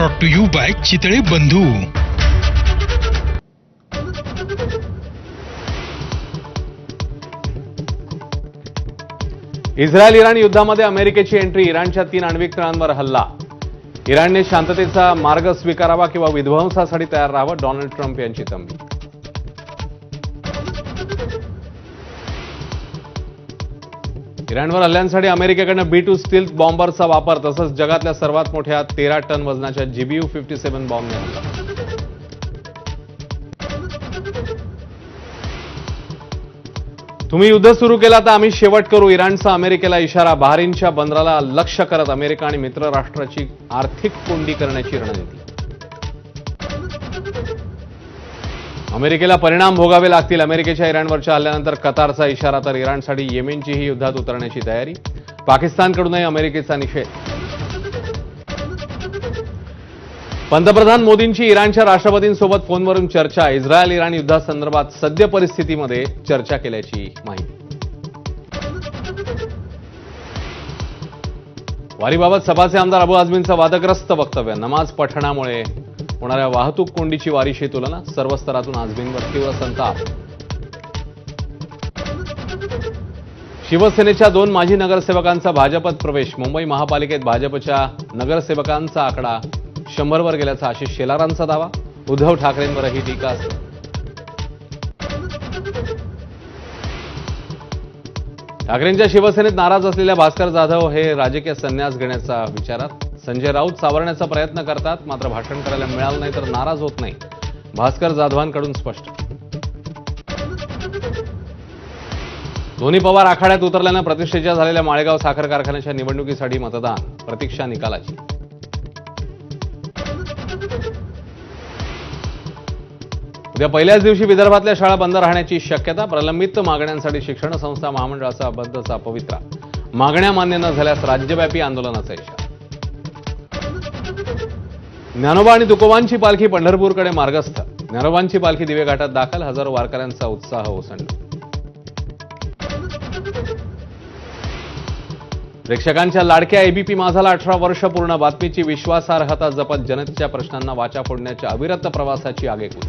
Brought to you by Chitale Bandhu Israel Iran युद्धामध्ये अमेरिकेची entry इराणच्या तीन आण्विक तळांवर हल्ला. इराणने शांततेचा मार्ग स्वीकारावा किंवा विध्वंसासाठी तयार राहावं डोनाल्ड ट्रम्प यांची तंबी. इराणवर हल्ल्यांसाठी अमेरिकेकडनं बी टू स्टील बॉम्बरचा वापर तसंच जगातल्या सर्वात मोठ्या तेरा टन वजनाच्या जीबीयू फिफ्टी सेव्हन बॉम्ब हल्ला तुम्ही युद्ध सुरू केला तर आम्ही शेवट करू. इराणचा अमेरिकेला इशारा बहारीनच्या बंदराला लक्ष्य करत अमेरिका आणि मित्र राष्ट्राची आर्थिक कोंडी करण्याची रणनीती. अमेरिकेला परिणाम भोगावे लागतील. अमेरिकेच्या इराणवरच्या हल्ल्यानंतर कतारचा इशारा तर इराणसाठी येमेनचीही युद्धात उतरण्याची तयारी. पाकिस्तानकडूनही अमेरिकेचा निषेध. पंतप्रधान मोदींची इराणच्या राष्ट्रपतींसोबत फोनवरून चर्चा. इस्रायल इराण युद्धासंदर्भात सद्य परिस्थितीमध्ये चर्चा केल्याची माहिती. वारीबाबत सभाचे आमदार अबू आझमींचं वादग्रस्त वक्तव्य. नमाज पठणामुळे होणाऱ्या वाहतूक कोंडीची वारीशी तुलना सर्व स्तरातून आजबींवर तीव्र संताप. शिवसेनेच्या दोन माजी नगरसेवकांचा भाजपत प्रवेश. मुंबई महापालिकेत भाजपच्या नगरसेवकांचा आकडा शंभरवर गेल्याचा आशिष शेलारांचा दावा. उद्धव ठाकरेंवरही टीका ठाकरेंच्या शिवसेनेत नाराज असलेल्या भास्कर जाधव हे राजकीय संन्यास घेण्याचा विचारात. संजय राऊत सावरण्याचा प्रयत्न करतात मात्र भाषण करायला मिळालं नाही तर नाराज होत नाही. भास्कर जाधवांकडून स्पष्ट. दोन्ही पवार आखाड्यात उतरल्यानं प्रतिष्ठेच्या झालेल्या माळेगाव साखर कारखान्याच्या निवडणुकीसाठी मतदान प्रतीक्षा निकालाची. उद्या पहिल्याच दिवशी विदर्भातल्या शाळा बंद राहण्याची शक्यता प्रलंबित मागण्यांसाठी शिक्षण संस्था महामंडळाचा बंदचा पवित्रा. मागण्या मान्य न झाल्यास राज्यव्यापी आंदोलनाचा इशारा. ज्ञानोबा आणि तुकोबांची पालखी पंढरपूरकडे मार्गस्थ. ज्ञानोबांची पालखी दिवेघाटात दाखल हजारो वारकऱ्यांचा उत्साह ओसंडला. प्रेक्षकांच्या लाडक्या एबीपी माझाला अठरा वर्ष पूर्ण बातमीची विश्वासार्हता जपत जनतेच्या प्रश्नांना वाचा फोडण्याच्या अविरत प्रवासाची आगेकूच.